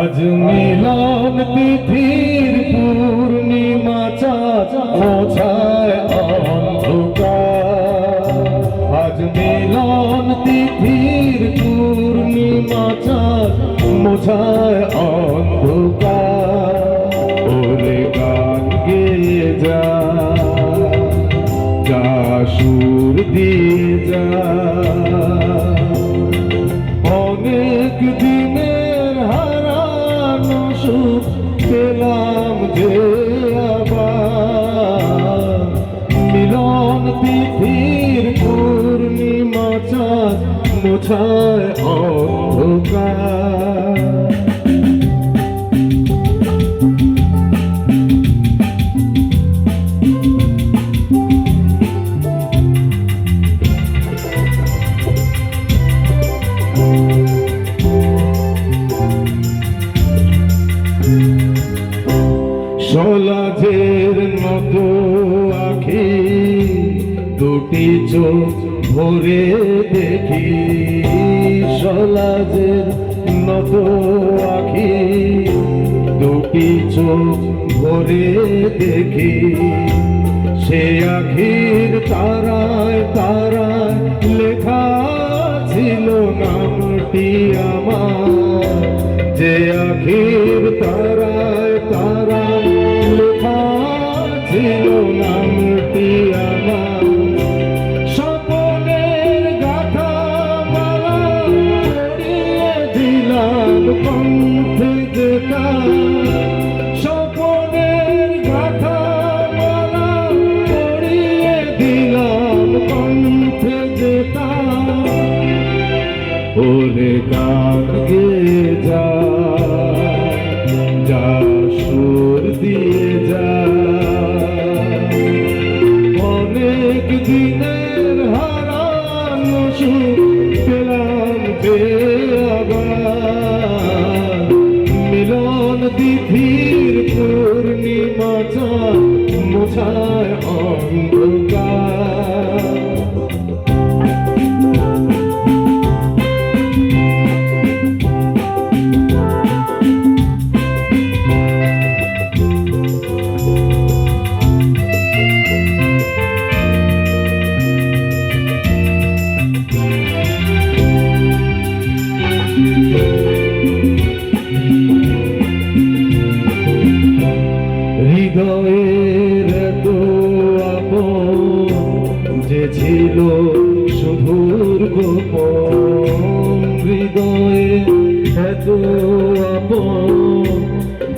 আজ মিলন তিথির পূর্ণিমা চাঁদ মোছায় অন্ধকার। আজ মিলন তিথির পূর্ণিমা চাঁদ মোছায় অন্ধকার। ওরে গান গেয়ে যা যা সুর দিয়ে যা। মিলন তিথির পূর্ণিমা চাঁদ মোছায় অন্ধকার। সলাজের মতো আখি দুটি চোখ ভরে দেখি সলাজের মতো আখি। দুটি চোখ ভরে দেখি সে আখির তারায় তারায় লেখা ছিল নামটি আমার। যে আখির ওরে গান গে যা যা সুর দিয়ে যা অনেক দিনের হারানো সুর পেলাম মিলন তিথির পূর্ণিমা মোছায় অন্ধকার।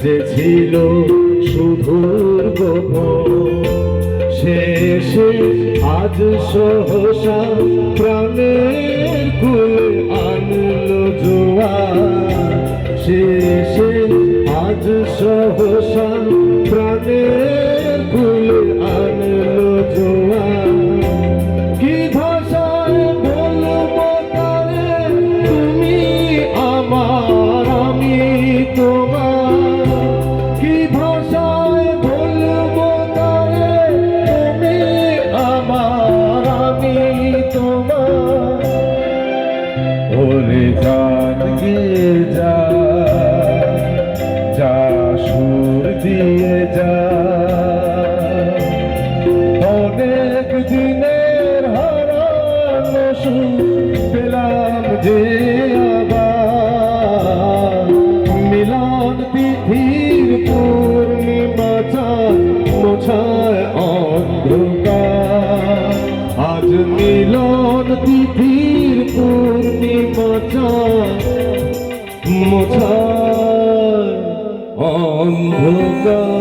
যে ছিল শুধুর গোপ শেষে আজ সহসা প্রাণের কুল আনল জোয়া শেষে আজ সহসা গান গে যা যা সুর দিয়ে যা। অনেক দিনের হারানো সুর পেলাম যে আবার। মিলন তিথির পূর্ণিমা চাঁদ মোছায় অন্ধকার। আজ মিলন তিথির মোছায় অন্ধকার।